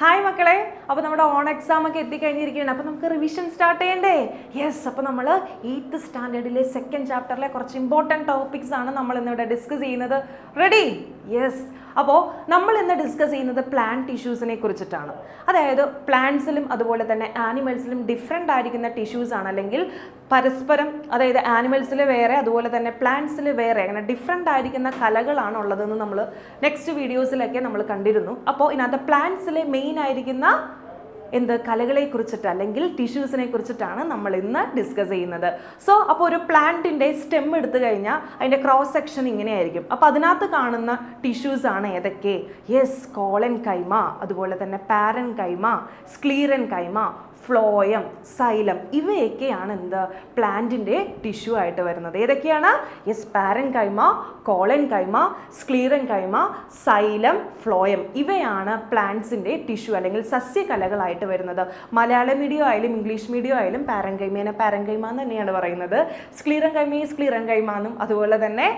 Hi മക്കളെ. അപ്പോൾ നമ്മുടെ ഓൺ എക്സാം ഒക്കെ എത്തിക്കഴിഞ്ഞിരിക്കുകയാണ്. അപ്പോൾ നമുക്ക് റിവിഷൻ സ്റ്റാർട്ട് ചെയ്യണ്ടേ? യെസ് അപ്പോൾ നമ്മൾ എയ്ത്ത് സ്റ്റാൻഡേർഡിലെ സെക്കൻഡ് ചാപ്റ്ററിലെ കുറച്ച് ഇമ്പോർട്ടന്റ് ടോപ്പിക്സ് ആണ് നമ്മൾ ഇന്നിവിടെ ഡിസ്കസ് ചെയ്യുന്നത്. റെഡി യെസ് അപ്പോൾ നമ്മൾ ഇന്ന് ഡിസ്കസ് ചെയ്യുന്നത് പ്ലാന്റ് ടിഷ്യൂസിനെ കുറിച്ചിട്ടാണ്. അതായത് പ്ലാന്റ്സിലും അതുപോലെ തന്നെ ആനിമൽസിലും ഡിഫറെന്റ് ആയിരിക്കുന്ന ടിഷ്യൂസ് ആണ്. അല്ലെങ്കിൽ പരസ്പരം അതായത് ആനിമൽസിൽ വേറെ അതുപോലെ തന്നെ പ്ലാന്റ്സിൽ വേറെ അങ്ങനെ ഡിഫറെന്റ് ആയിരിക്കുന്ന കലകളാണ് ഉള്ളതെന്ന് നമ്മൾ നെക്സ്റ്റ് വീഡിയോസിലൊക്കെ നമ്മൾ കണ്ടിരുന്നു. അപ്പോൾ ഇതിനകത്ത് പ്ലാന്റ്സിലെ മെയിൻ ആയിരിക്കുന്ന എന്ത് കലകളെ കുറിച്ചിട്ട് അല്ലെങ്കിൽ ടിഷ്യൂസിനെ കുറിച്ചിട്ടാണ് നമ്മൾ ഇന്ന് ഡിസ്കസ് ചെയ്യുന്നത്. സോ അപ്പോൾ ഒരു പ്ലാന്റിന്റെ സ്റ്റെം എടുത്തു കഴിഞ്ഞാൽ അതിന്റെ ക്രോസ് സെക്ഷൻ ഇങ്ങനെയായിരിക്കും. അപ്പോൾ അതിനകത്ത് കാണുന്ന ടിഷ്യൂസ് ആണ് ഏതൊക്കെ? യെസ് കോളൻ കൈമ അതുപോലെ തന്നെ പാരൻ കൈമ സ്ക്ലീറൻ കൈമ ഫ്ലോയം സൈലം ഇവയൊക്കെയാണ് എന്ത് പ്ലാന്റിന്റെ ടിഷ്യൂ ആയിട്ട് വരുന്നത്. ഏതൊക്കെയാണ്? Yes parenchyma collenchyma sclerenchyma xylem phloem ഇവയാണ് പ്ലാന്റ്സിന്റെ ടിഷ്യൂ അല്ലെങ്കിൽ സസ്യകലകളായിട്ട് വരുന്നത്. മലയാള മീഡിയം ആയാലും ഇംഗ്ലീഷ് മീഡിയം ആയാലും പാരൻ കൈമേനെ പാരൻ കൈമ എന്ന് തന്നെയാണ് പറയുന്നത്. സ്ക്ലീറൻ കൈമയെ സ്ക്ലീറൻ കൈമ എന്നും അതുപോലെ തന്നെ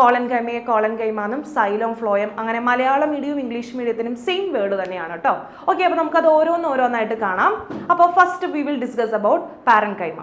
കോളൻ കൈമയെ കോളൻ കൈമ എന്നും സൈലം ഫ്ലോയം അങ്ങനെ മലയാള മീഡിയവും ഇംഗ്ലീഷ് മീഡിയത്തിനും സെയിം വേർഡ് തന്നെയാണ് കേട്ടോ. ഓക്കെ അപ്പോൾ നമുക്കത് ഓരോന്ന് ഓരോന്നായിട്ട് കാണാം. അപ്പോൾ first we will discuss about parenchyma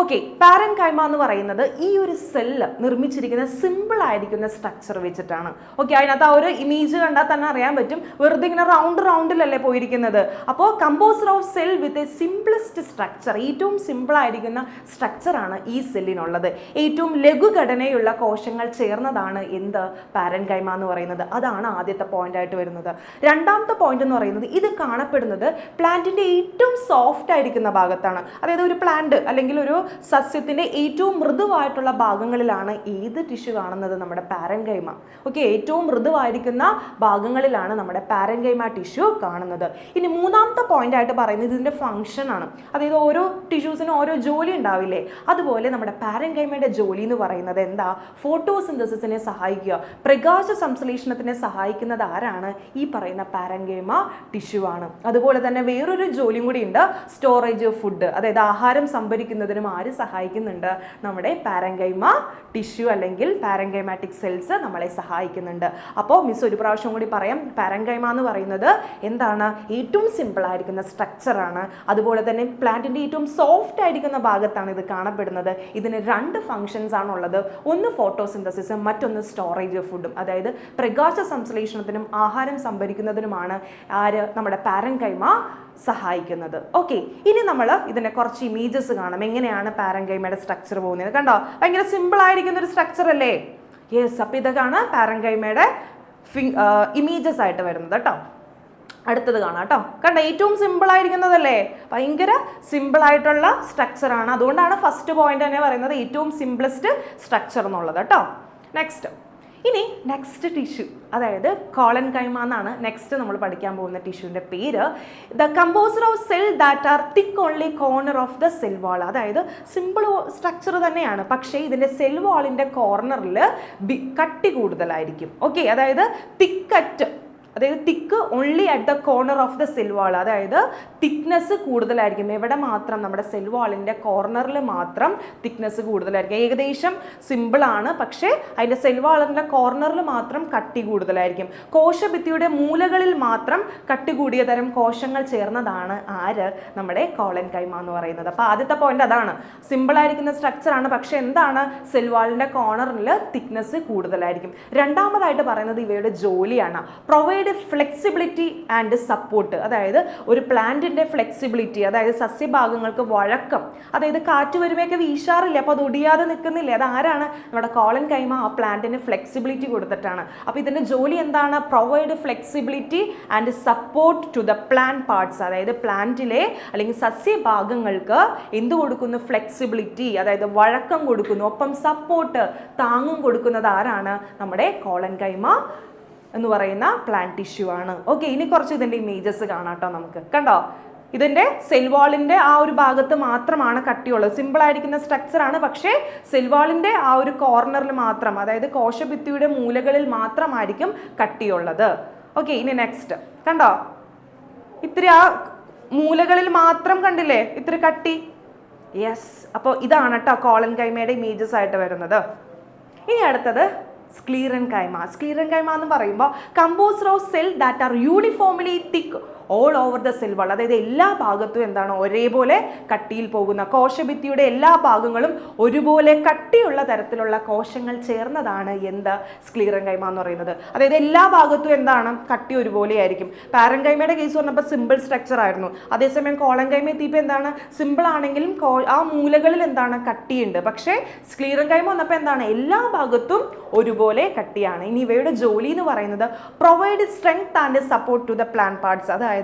okay parenchyma എന്ന് പറയുന്നത് ഈ ഒരു സെല്ല് നിർമ്മിച്ചിരിക്കുന്ന സിമ്പിൾ ആയിരിക്കുന്ന സ്ട്രക്ചർ വെച്ചിട്ടാണ്. ഓക്കെ അതിനകത്ത് ആ ഒരു ഇമേജ് കണ്ടാൽ തന്നെ അറിയാൻ പറ്റും. വെറുതെ ഇങ്ങനെ റൗണ്ട് റൗണ്ടിലല്ലേ പോയിരിക്കുന്നത്. അപ്പോൾ composed of cell with a simplest structure ഏറ്റവും സിമ്പിൾ ആയിരിക്കുന്ന സ്ട്രക്ചറാണ് ഈ സെല്ലിനുള്ളത് ഏറ്റവും ലഘുഘടനയുള്ള കോശങ്ങൾ ചേർന്നതാണ് എന്ത്? പാരൻ കൈമ എന്ന് പറയുന്നത്. അതാണ് ആദ്യത്തെ പോയിന്റ് ആയിട്ട് വരുന്നത്. രണ്ടാമത്തെ പോയിന്റ് എന്ന് പറയുന്നത് ഇത് കാണപ്പെടുന്നത് പ്ലാന്റിന്റെ ഏറ്റവും സോഫ്റ്റ് ആയിരിക്കുന്ന ഭാഗത്താണ്. അതായത് ഒരു പ്ലാന്റ് അല്ലെങ്കിൽ ഒരു സസ്യത്തിന്റെ ഏറ്റവും മൃദുവായിട്ടുള്ള ഭാഗങ്ങളിലാണ് ഏത് ടിഷ്യൂ കാണുന്നത് നമ്മുടെ പാരൻകൈമ. ഓക്കെ ഏറ്റവും മൃദുവായിരിക്കുന്ന ഭാഗങ്ങളിലാണ് നമ്മുടെ പാരൻകൈമ ടിഷ്യൂ കാണുന്നത്. ഇനി മൂന്നാമത്തെ പോയിന്റ് ആയിട്ട് പറയുന്നത് ഇതിന്റെ ഫംഗ്ഷൻ ആണ്. അതായത് ഓരോ ടിഷ്യൂസിനും ഓരോ ജോലി ഉണ്ടാവില്ലേ? അതുപോലെ നമ്മുടെ പാരൻകൈമയുടെ ജോലി എന്ന് പറയുന്നത് എന്താ? ഫോട്ടോസിന്തസിസിനെ സഹായിക്കുക. പ്രകാശ സംശ്ലേഷണത്തിനെ സഹായിക്കുന്നത് ആരാണ്? ഈ പറയുന്ന പാരൻകൈമ ടിഷ്യൂ ആണ്. അതുപോലെ തന്നെ വേറൊരു ജോലിയും കൂടി ഉണ്ട്. സ്റ്റോറേജ് ഫുഡ് അതായത് ആഹാരം സംഭരിക്കുന്നതിനും ആര് സഹായിക്കുന്നുണ്ട്? നമ്മുടെ പാരങ്കൈമ ടിഷ്യൂ അല്ലെങ്കിൽ പാരങ്കൈമാറ്റിക് സെൽസ് നമ്മളെ സഹായിക്കുന്നുണ്ട്. അപ്പോൾ മിസ് ഒരു പ്രാവശ്യം കൂടി പറയാം. പാരങ്കൈമ എന്ന് പറയുന്നത് എന്താണ്? ഏറ്റവും സിമ്പിൾ ആയിരിക്കുന്ന സ്ട്രക്ചറാണ് അതുപോലെ തന്നെ പ്ലാന്റിന്റെ ഏറ്റവും സോഫ്റ്റ് ആയിരിക്കുന്ന ഭാഗത്താണ് ഇത് കാണപ്പെടുന്നത്. ഇതിന് രണ്ട് ഫങ്ഷൻസ് ആണുള്ളത്. ഒന്ന് ഫോട്ടോസിന്തസിസും മറ്റൊന്ന് സ്റ്റോറേജ് ഓഫ് ഫുഡും അതായത് പ്രകാശ സംശ്ലേഷണത്തിനും ആഹാരം സംഭരിക്കുന്നതിനുമാണ് ആര്? നമ്മുടെ പാരൻകൈമ സഹായിക്കുന്നത്. ഓക്കെ ഇനി നമ്മൾ ഇതിനെ കുറച്ച് ഇമേജസ് കാണാം. എങ്ങനെയാണ് പാരങ്കൈമയുടെ സ്ട്രക്ചർ പോകുന്നത്? കണ്ടോ? ഭയങ്കര സിമ്പിൾ ആയിരിക്കുന്ന ഒരു സ്ട്രക്ചർ അല്ലേ യെസ് അപ്പോൾ ഇതൊക്കെയാണ് പാരൻകൈമയുടെ ഇമേജസ് ആയിട്ട് വരുന്നത് കേട്ടോ. അടുത്തത് കാണാം കേട്ടോ. കണ്ട? ഏറ്റവും സിമ്പിൾ ആയിരിക്കുന്നതല്ലേ? ഭയങ്കര സിമ്പിൾ ആയിട്ടുള്ള സ്ട്രക്ചർ ആണ്. അതുകൊണ്ടാണ് ഫസ്റ്റ് പോയിന്റ് തന്നെ പറയുന്നത് ഏറ്റവും സിംപ്ലസ്റ്റ് സ്ട്രക്ചർ എന്നുള്ളത് കേട്ടോ. നെക്സ്റ്റ് ഇനി നെക്സ്റ്റ് ടിഷ്യൂ അതായത് കോളൻ കൈമ എന്നാണ് നെക്സ്റ്റ് നമ്മൾ പഠിക്കാൻ പോകുന്ന ടിഷ്യൂവിന്റെ പേര്. The composed of cell that are thick only corner of the cell wall അതായത് സിമ്പിൾ സ്ട്രക്ചർ തന്നെയാണ്. പക്ഷേ ഇതിന്റെ സെൽ വാളിന്റെ കോർണറിൽ കട്ടി കൂടുതലായിരിക്കും. ഓക്കെ അതായത് തിക്കറ്റ് അതായത് thick only at the corner of the cell wall അതായത് തിക്നെസ് കൂടുതലായിരിക്കും. എവിടെ മാത്രം? നമ്മുടെ സെൽ വാളിന്റെ കോർണറിൽ മാത്രം തിക്നെസ് കൂടുതലായിരിക്കും. ഏകദേശം സിമ്പിളാണ് പക്ഷേ അതിന്റെ സെൽ വാളിന്റെ കോർണറിൽ മാത്രം കട്ടി കൂടുതലായിരിക്കും. കോശഭിത്തിയുടെ മൂലകളിൽ മാത്രം കട്ടി കൂടിയ തരം കോശങ്ങൾ ചേർന്നതാണ് ആര്? നമ്മുടെ കോളൻ കൈമ എന്ന് പറയുന്നത്. അപ്പോൾ ആദ്യത്തെ പോയിന്റ് അതാണ്. സിമ്പിൾ ആയിരിക്കുന്ന സ്ട്രക്ചറാണ് പക്ഷേ എന്താണ്? സെൽവാളിന്റെ കോർണറിൽ തിക്നെസ് കൂടുതലായിരിക്കും. രണ്ടാമതായിട്ട് പറയുന്നത് ഇവയുടെ ജോലിയാണ്. പ്രൊവൈഡ് ഫ്ലെക്സിബിലിറ്റി ആൻഡ് സപ്പോർട്ട് അതായത് ഒരു പ്ലാന്റിന്റെ ഫ്ലെക്സിബിലിറ്റി അതായത് സസ്യഭാഗങ്ങൾക്ക് വഴക്കം അതായത് കാറ്റ് വരുമ്പോഴൊക്കെ വീശാറില്ല? അപ്പോൾ അത് ഒടിയാതെ നിൽക്കുന്നില്ല? അതാരാണ് നമ്മുടെ കോളൻ കൈമ ആ പ്ലാന്റിന് ഫ്ലെക്സിബിലിറ്റി കൊടുത്തിട്ടാണ്. അപ്പോൾ ഇതിന്റെ ജോലി എന്താണ്? Provide flexibility and support to the plant parts അതായത് പ്ലാന്റിലെ അല്ലെങ്കിൽ സസ്യഭാഗങ്ങൾക്ക് എന്ത് കൊടുക്കുന്നു? ഫ്ലെക്സിബിലിറ്റി അതായത് വഴക്കം കൊടുക്കുന്നു. ഒപ്പം സപ്പോർട്ട് താങ്ങും കൊടുക്കുന്നത് ആരാണ്? നമ്മുടെ കോളൻ കൈമ എന്ന് പറയുന്ന പ്ലാന്റ് ടിഷ്യൂ ആണ്. ഓക്കെ ഇനി കുറച്ച് ഇതിന്റെ ഇമേജസ് കാണാട്ടോ നമുക്ക്. കണ്ടോ? ഇതിന്റെ സെൽവാളിന്റെ ആ ഒരു ഭാഗത്ത് മാത്രമാണ് കട്ടിയുള്ളത്. സിമ്പിൾ ആയിരിക്കുന്ന സ്ട്രക്ചർ ആണ്. പക്ഷേ സെൽവാളിന്റെ ആ ഒരു കോർണറിൽ മാത്രം അതായത് കോശഭിത്തിയുടെ മൂലകളിൽ മാത്രമായിരിക്കും കട്ടിയുള്ളത്. ഓക്കെ ഇനി നെക്സ്റ്റ് കണ്ടോ? ഇത്ര ആ മൂലകളിൽ മാത്രം കണ്ടില്ലേ? ഇത്ര കട്ടി. യെസ് അപ്പോൾ ഇതാണ് കേട്ടോ കോളൻ കൈമയുടെ ഇമേജസ് ആയിട്ട് വരുന്നത്. ഇനി അടുത്തത് സ്ക്ലീറൻ കൈമ സ്ക്ലീറൻ കൈമ എന്ന് പറയുമ്പോൾ composed of cell that are uniformly thick all over the cell wall അതായത് എല്ലാ ഭാഗത്തും എന്താണ് ഒരേപോലെ കട്ടിയിൽ പോകുന്ന കോശഭിത്തിയുടെ എല്ലാ ഭാഗങ്ങളും ഒരുപോലെ കട്ടിയുള്ള തരത്തിലുള്ള കോശങ്ങൾ ചേർന്നതാണ് എന്ത്? സ്ക്ലീറം കൈമ എന്ന് പറയുന്നത്. അതായത് എല്ലാ ഭാഗത്തും എന്താണ്? കട്ടി ഒരുപോലെ ആയിരിക്കും. പാരൻ കൈമയുടെ കേസ് പറഞ്ഞപ്പോൾ സിമ്പിൾ സ്ട്രക്ചർ ആയിരുന്നു. അതേസമയം കോളങ്കൈമ കൈമ എത്തിയപ്പോൾ എന്താണ്? സിമ്പിൾ ആണെങ്കിലും ആ മൂലകളിൽ എന്താണ്? കട്ടിയുണ്ട്. പക്ഷേ സ്ക്ലീറം കൈമ വന്നപ്പോൾ എന്താണ്? എല്ലാ ഭാഗത്തും ഒരുപോലെ കട്ടിയാണ്. ഇനി ഇവയുടെ ജോലി എന്ന് പറയുന്നത് provide strength and support to the plant parts അതായത്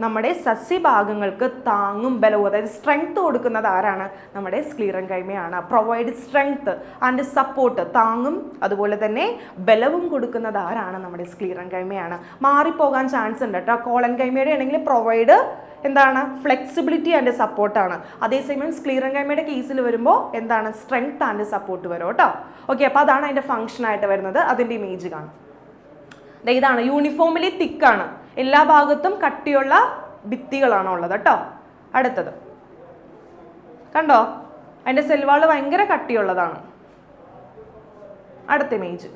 നമ്മുടെ സസ്യഭാഗങ്ങൾക്ക് താങ്ങും ബലവും അതായത് സ്ട്രെങ്ത് കൊടുക്കുന്നത് ആരാണ്? നമ്മുടെ സ്ക്ലീറൻ കൈമയാണ് പ്രൊവൈഡ് സ്ട്രെങ്ത് ആൻഡ് സപ്പോർട്ട് താങ്ങും അതുപോലെ തന്നെ ബലവും കൊടുക്കുന്നത് ആരാണ്? നമ്മുടെ സ്ക്ലീറൻ കൈമയാണ് മാറിപ്പോകാൻ ചാൻസ് ഉണ്ട് കേട്ടോ. കോളൻ കൈമയുടെ ആണെങ്കിൽ പ്രൊവൈഡ് എന്താണ്? ഫ്ലെക്സിബിലിറ്റി ആൻഡ് സപ്പോർട്ടാണ് അതേസമയം സ്ക്ലീറൻ കൈമയുടെ കേസിൽ വരുമ്പോൾ എന്താണ്? സ്ട്രെങ്ത് ആൻഡ് സപ്പോർട്ട് വരും കേട്ടോ. ഓക്കെ അപ്പോൾ അതാണ് അതിന്റെ ഫംഗ്ഷൻ ആയിട്ട് വരുന്നത്. അതിന്റെ ഇമേജ് കാണും. ഇതാണ് യൂണിഫോമിലി തിക്കാണ് എല്ലാ ഭാഗത്തും കട്ടിയുള്ള ഭിത്തികളാണ് ഉള്ളത് കേട്ടോ. അടുത്തത്. കണ്ടോ? അതിന്റെ സെൽവാൾ ഭയങ്കര കട്ടിയുള്ളതാണ്. അടുത്ത ഇമേജ്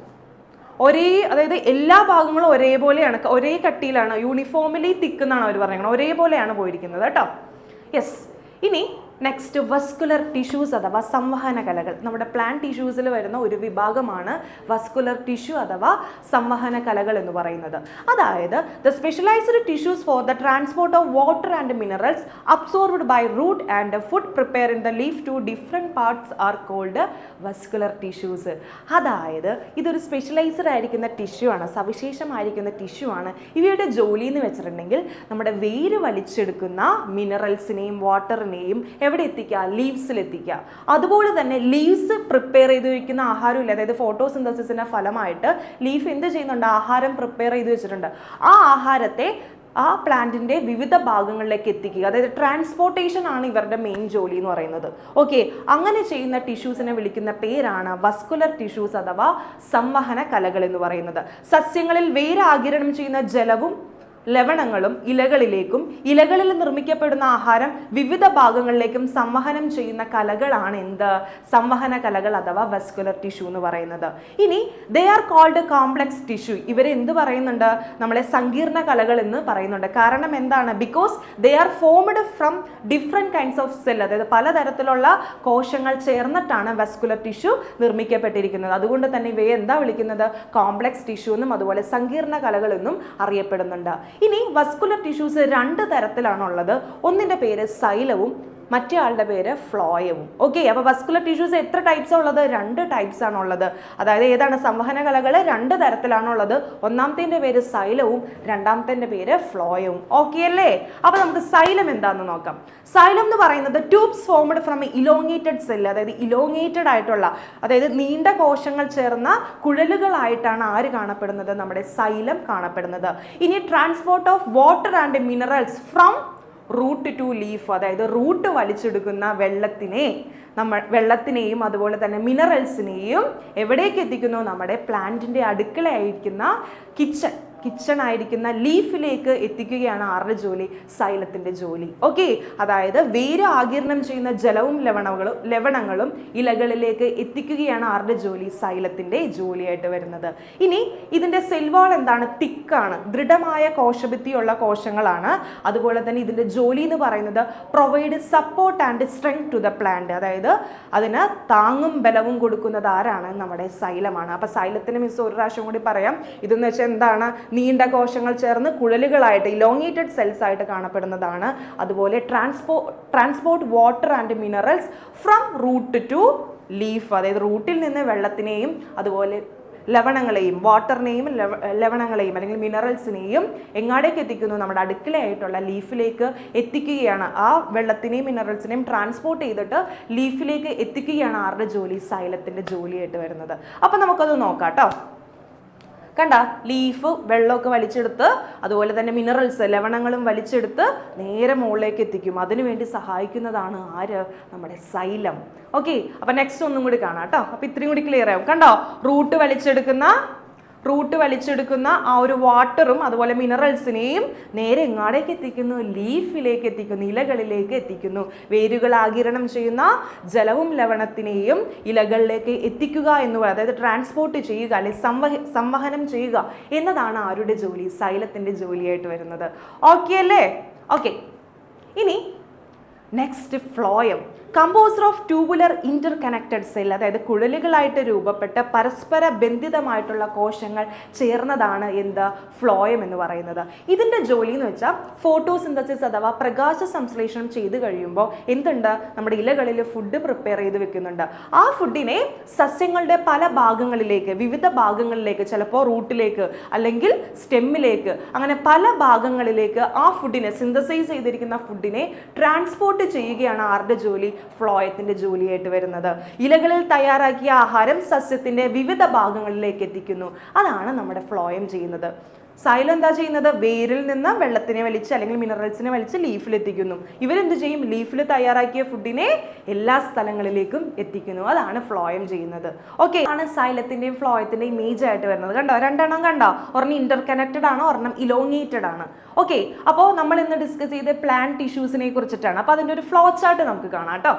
ഒരേ അതായത് എല്ലാ ഭാഗങ്ങളും ഒരേപോലെയാണ് ഒരേ കട്ടിയിലാണ് യൂണിഫോമിലി തിക്ക് എന്നാണ് അവർ പറയുന്നത് ഒരേപോലെയാണ് പോയിരിക്കുന്നത് കേട്ടോ. യെസ് ഇനി നെക്സ്റ്റ് വസ്കുലർ ടിഷ്യൂസ് അഥവാ സംവഹന കലകൾ. നമ്മുടെ പ്ലാൻ ടിഷ്യൂസിൽ വരുന്ന ഒരു വിഭാഗമാണ് വസ്കുലർ ടിഷ്യൂ അഥവാ സംവഹന കലകൾ എന്ന് പറയുന്നത്. അതായത് the specialised tissues for the transport of water and minerals absorbed by root and food prepare in the leaf to different parts are called vascular tissues അതായത് ഇതൊരു സ്പെഷ്യലൈസ്ഡ് ആയിരിക്കുന്ന ടിഷ്യൂ ആണ് സവിശേഷമായിരിക്കുന്ന ടിഷ്യൂ ആണ്. ഇവയുടെ ജോലി എന്ന് വെച്ചിട്ടുണ്ടെങ്കിൽ നമ്മുടെ വേര് വലിച്ചെടുക്കുന്ന മിനറൽസിനെയും വാട്ടറിനെയും എവിടെ എത്തിക്കുക? ലീവ്സിൽ എത്തിക്കുക. അതുപോലെ തന്നെ ലീവ്സ് പ്രിപ്പയർ ചെയ്ത് വയ്ക്കുന്ന ആഹാരമില്ല അതായത് ഫോട്ടോസിന്തസിസിന്റെ ഫലമായിട്ട് ലീഫ് എന്ത് ചെയ്യുന്നുണ്ട്? ആഹാരം പ്രിപ്പയർ ചെയ്ത് വെച്ചിട്ടുണ്ട്. ആ ആഹാരത്തെ ആ പ്ലാന്റിന്റെ വിവിധ ഭാഗങ്ങളിലേക്ക് എത്തിക്കുക. അതായത് ട്രാൻസ്പോർട്ടേഷൻ ആണ് ഇവരുടെ മെയിൻ ജോലി എന്ന് പറയുന്നത്. ഓക്കെ അങ്ങനെ ചെയ്യുന്ന ടിഷ്യൂസിനെ വിളിക്കുന്ന പേരാണ് വസ്കുലർ ടിഷ്യൂസ് അഥവാ സംവഹന കലകൾ എന്ന് പറയുന്നത്. സസ്യങ്ങളിൽ വേരാകിരണം ചെയ്യുന്ന ജലവും ലവണങ്ങളും ഇലകളിലേക്കും ഇലകളിൽ നിർമ്മിക്കപ്പെടുന്ന ആഹാരം വിവിധ ഭാഗങ്ങളിലേക്കും സംവഹനം ചെയ്യുന്ന കലകളാണ് എന്ത്? സംവഹന കലകൾ അഥവാ വസ്കുലർ ടിഷ്യൂ എന്ന് പറയുന്നത്. ഇനി they are called complex tissue ഇവരെ എന്ത് പറയുന്നുണ്ട്? നമ്മളെ സങ്കീർണ കലകൾ എന്ന് പറയുന്നുണ്ട്. കാരണം എന്താണ്? Because they are formed from different kinds of cell അതായത് പലതരത്തിലുള്ള കോശങ്ങൾ ചേർന്നിട്ടാണ് വസ്കുലർ ടിഷ്യൂ നിർമ്മിക്കപ്പെട്ടിരിക്കുന്നത്. അതുകൊണ്ട് തന്നെ ഇവയെ എന്താ വിളിക്കുന്നത്? കോംപ്ലക്സ് ടിഷ്യൂ എന്നും അതുപോലെ സങ്കീർണ കലകൾ എന്നും അറിയപ്പെടുന്നുണ്ട്. ഇനി വസ്കുലർ ടിഷ്യൂസ് രണ്ട് തരത്തിലാണുള്ളത്. ഒന്നിന്റെ പേര് സൈലവും മറ്റേ ആളുടെ പേര് ഫ്ലോയവും. ഓക്കെ അപ്പോൾ വസ്കുലർ ടിഷ്യൂസ് എത്ര ടൈപ്സ് ഉള്ളത്? രണ്ട് ടൈപ്സ് ആണുള്ളത് അതായത് ഏതാണ് സംവഹന കലകൾ രണ്ട് തരത്തിലാണുള്ളത് ഒന്നാമത്തെ പേര് സൈലവും രണ്ടാമത്തെ പേര് ഫ്ലോയവും. ഓക്കെ അല്ലേ? അപ്പോൾ നമുക്ക് സൈലം എന്താണെന്ന് നോക്കാം. സൈലം എന്ന് പറയുന്നത് tubes formed from elongated cell അതായത് ഇലോങ്ങേറ്റഡ് ആയിട്ടുള്ള അതായത് നീണ്ട കോശങ്ങൾ ചേർന്ന കുഴലുകളായിട്ടാണ് ആര് കാണപ്പെടുന്നത്? നമ്മുടെ സൈലം കാണപ്പെടുന്നത്. ഇനി transport of water and minerals from root to leaf അതായത് റൂട്ട് വലിച്ചെടുക്കുന്ന വെള്ളത്തിനെ നമ്മൾ വെള്ളത്തിനെയും അതുപോലെ തന്നെ മിനറൽസിനെയും എവിടേക്ക് എത്തിക്കുന്നു? നമ്മുടെ പ്ലാന്റിന്റെ അടുക്കളയായിരിക്കുന്ന കിച്ചൺ കിച്ചൺ ആയിരിക്കുന്ന ലീഫിലേക്ക് എത്തിക്കുകയാണ് ആരുടെ ജോലി? സൈലത്തിന്റെ ജോലി. ഓക്കെ അതായത് വേര് ആകിരണം ചെയ്യുന്ന ജലവും ലവണങ്ങളും ലവണങ്ങളും ഇലകളിലേക്ക് എത്തിക്കുകയാണ് ആരുടെ ജോലി? സൈലത്തിന്റെ ജോലിയായിട്ട് വരുന്നത്. ഇനി ഇതിന്റെ സെൽവാൾ എന്താണ്? തിക്കാണ്. ദൃഢമായ കോശഭിത്തിയുള്ള കോശങ്ങളാണ്. അതുപോലെ തന്നെ ഇതിന്റെ ജോലി എന്ന് പറയുന്നത് provide support and strength to the plant അതായത് അതിന് താങ്ങും ബലവും കൊടുക്കുന്നത് ആരാണ്? നമ്മുടെ സൈലമാണ്. അപ്പോൾ സൈലത്തിന് മിസ് ഒരു പ്രാവശ്യം കൂടി പറയാം. ഇതെന്ന് വെച്ചാൽ എന്താണ്? നീണ്ട കോശങ്ങൾ ചേർന്ന് കുഴലുകളായിട്ട് ഇലോങ്ങേറ്റഡ് സെൽസ് ആയിട്ട് കാണപ്പെടുന്നതാണ്. അതുപോലെ transport transport water and minerals from root to leaf അതായത് റൂട്ടിൽ നിന്ന് വെള്ളത്തിനെയും അതുപോലെ ലവണങ്ങളെയും വാട്ടറിനെയും ലവണങ്ങളെയും അല്ലെങ്കിൽ മിനറൽസിനെയും എങ്ങാടേക്ക് എത്തിക്കുന്നു? നമ്മുടെ അടുക്കളയായിട്ടുള്ള ലീഫിലേക്ക് എത്തിക്കുകയാണ്. ആ വെള്ളത്തിനെയും മിനറൽസിനെയും ട്രാൻസ്പോർട്ട് ചെയ്തിട്ട് ലീഫിലേക്ക് എത്തിക്കുകയാണ് ആരുടെ ജോലി? സൈലത്തിന്റെ ജോലിയായിട്ട് വരുന്നത്. അപ്പം നമുക്കത് നോക്കാം കേട്ടോ കണ്ട? ലീഫ് വെള്ളമൊക്കെ വലിച്ചെടുത്ത് അതുപോലെ തന്നെ മിനറൽസ് ലവണങ്ങളും വലിച്ചെടുത്ത് നേരെ മുകളിലേക്ക് എത്തിക്കും. അതിനുവേണ്ടി സഹായിക്കുന്നതാണ് ആര്? നമ്മുടെ സൈലം. ഓക്കെ അപ്പം നെക്സ്റ്റ് ഒന്നും കൂടി കാണാം കേട്ടോ. അപ്പം ഇത്രയും കൂടി ക്ലിയർ ആവും. കണ്ടോ? റൂട്ട് വലിച്ചെടുക്കുന്ന റൂട്ട് വലിച്ചെടുക്കുന്ന ആ ഒരു വാട്ടറും അതുപോലെ മിനറൽസിനെയും നേരെ എങ്ങാടേക്ക് എത്തിക്കുന്നു? ലീഫിലേക്ക് എത്തിക്കുന്നു ഇലകളിലേക്ക് എത്തിക്കുന്നു. വേരുകൾ ആകിരണം ചെയ്യുന്ന ജലവും ലവണത്തിനെയും ഇലകളിലേക്ക് എത്തിക്കുക എന്ന് പറയുന്നത് അതായത് ട്രാൻസ്പോർട്ട് ചെയ്യുക അല്ലെങ്കിൽ സംവഹ സംവഹനം ചെയ്യുക എന്നതാണ് ആരുടെ ജോലി? സൈലത്തിന്റെ ജോലിയായിട്ട് വരുന്നത്. ഓക്കെ അല്ലേ? ഓക്കെ ഇനി next phloem composed of tubular interconnected cell അതായത് കുഴലുകളായിട്ട് രൂപപ്പെട്ട പരസ്പര ബന്ധിതമായിട്ടുള്ള കോശങ്ങൾ ചേർന്നതാണ് എന്ത്? ഫ്ലോയം എന്ന് പറയുന്നത്. ഇതിന്റെ ജോലി എന്ന് വെച്ചാൽ ഫോട്ടോസിന്തസിസ് അഥവാ പ്രകാശ സംശ്ലേഷണം ചെയ്ത് കഴിയുമ്പോൾ എന്തുണ്ട്? നമ്മുടെ ഇലകളിൽ ഫുഡ് പ്രിപ്പയർ ചെയ്ത് വെക്കുന്നുണ്ട്. ആ ഫുഡിനെ സസ്യങ്ങളുടെ പല ഭാഗങ്ങളിലേക്ക് വിവിധ ഭാഗങ്ങളിലേക്ക് ചിലപ്പോൾ റൂട്ടിലേക്ക് അല്ലെങ്കിൽ സ്റ്റെമ്മിലേക്ക് അങ്ങനെ പല ഭാഗങ്ങളിലേക്ക് ആ ഫുഡിനെ സിന്തസൈസ് ചെയ്തിരിക്കുന്ന ഫുഡിനെ ട്രാൻസ്പോർട്ട് ചെയ്യുകയാണ് ആരുടെ ജോലി? ഫ്ലോയത്തിന്റെ ജോലിയായിട്ട് വരുന്നത്. ഇലകളിൽ തയ്യാറാക്കിയ ആഹാരം സസ്യത്തിന്റെ വിവിധ ഭാഗങ്ങളിലേക്ക് എത്തിക്കുന്നു. അതാണ് നമ്മുടെ ഫ്ലോയം ചെയ്യുന്നത്. സൈലം എന്താ ചെയ്യുന്നത്? വേരിൽ നിന്ന് വെള്ളത്തിനെ വലിച്ച് അല്ലെങ്കിൽ മിനറൽസിനെ വലിച്ച് ലീഫിൽ എത്തിക്കുന്നു. ഇവരെന്ത് ചെയ്യും? ലീഫിൽ തയ്യാറാക്കിയ ഫുഡിനെ എല്ലാ സ്ഥലങ്ങളിലേക്കും എത്തിക്കുന്നു. അതാണ് ഫ്ലോയം ചെയ്യുന്നത്. ഓക്കെ ആണ് സൈലത്തിന്റെയും ഫ്ലോയത്തിന്റെയും ഇമേജ് ആയിട്ട് വരുന്നത്. കണ്ടോ? രണ്ടെണ്ണം കണ്ടോ? ഒരെണ്ണം ഇന്റർ കണക്റ്റഡ് ആണ് ഒരെണ്ണം ഇലോങ്ങേറ്റഡ് ആണ്. ഓക്കെ അപ്പോൾ നമ്മൾ ഇന്ന് ഡിസ്കസ് ചെയ്ത പ്ലാന്റ് ടിഷ്യൂസിനെ കുറിച്ചിട്ടാണ്. അപ്പോൾ അതിന്റെ ഒരു ഫ്ലോ ചാർട്ട് നമുക്ക് കാണാം കേട്ടോ.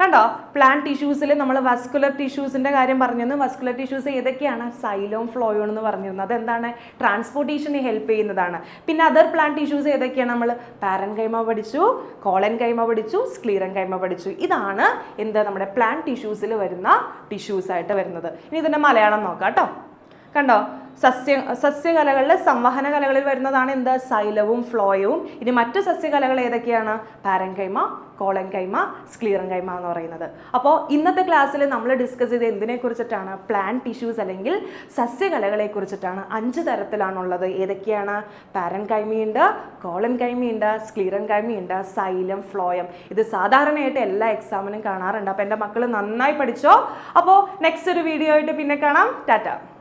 കണ്ടോ? പ്ലാൻ ടിഷ്യൂസിൽ നമ്മൾ വസ്കുലർ ടിഷ്യൂസിന്റെ കാര്യം പറഞ്ഞിരുന്നു. വസ്കുലർ ടിഷ്യൂസ് ഏതൊക്കെയാണ്? സൈലോം ഫ്ലോയോൺ എന്ന് പറഞ്ഞിരുന്നു. അതെന്താണ്? ട്രാൻസ്പോർട്ടേഷനെ ഹെൽപ്പ് ചെയ്യുന്നതാണ്. പിന്നെ അതർ പ്ലാൻ ടിഷ്യൂസ് ഏതൊക്കെയാണ് നമ്മൾ? പാരൻ കൈമ പഠിച്ചു കോളൻ കൈമ പഠിച്ചു സ്ക്ലീറൻ കൈമ പഠിച്ചു. ഇതാണ് എന്താ? നമ്മുടെ പ്ലാൻ ടിഷ്യൂസിൽ വരുന്ന ടിഷ്യൂസ് ആയിട്ട് വരുന്നത്. ഇനി ഇതിന്റെ മലയാളം നോക്കാം കേട്ടോ. കണ്ടോ? സസ്യ സസ്യകലകളിലെ സംവഹന കലകളിൽ വരുന്നതാണ് എന്ത്? സൈലവും ഫ്ലോയവും. ഇനി മറ്റു സസ്യകലകൾ ഏതൊക്കെയാണ്? പാരങ്കൈമ കോളങ്കൈമ സ്ക്ലീറങ്കൈമ എന്ന് പറയുന്നത്. അപ്പോൾ ഇന്നത്തെ ക്ലാസ്സിൽ നമ്മൾ ഡിസ്കസ് ചെയ്ത് എന്തിനെ കുറിച്ചിട്ടാണ്? പ്ലാൻ ടിഷ്യൂസ് അല്ലെങ്കിൽ സസ്യകലകളെ കുറിച്ചിട്ടാണ്. അഞ്ച് തരത്തിലാണുള്ളത്. ഏതൊക്കെയാണ്? പാരൻകൈമയുണ്ട് കോളൻകൈമയുണ്ട് സ്ക്ലീറൻകൈമയുണ്ട് സൈലം ഫ്ലോയം. ഇത് സാധാരണയായിട്ട് എല്ലാ എക്സാമിനും കാണാറുണ്ട്. അപ്പോൾ എന്റെ മക്കൾ നന്നായി പഠിച്ചോ? അപ്പോൾ നെക്സ്റ്റ് ഒരു വീഡിയോ ആയിട്ട് പിന്നെ കാണാം. ടാറ്റ.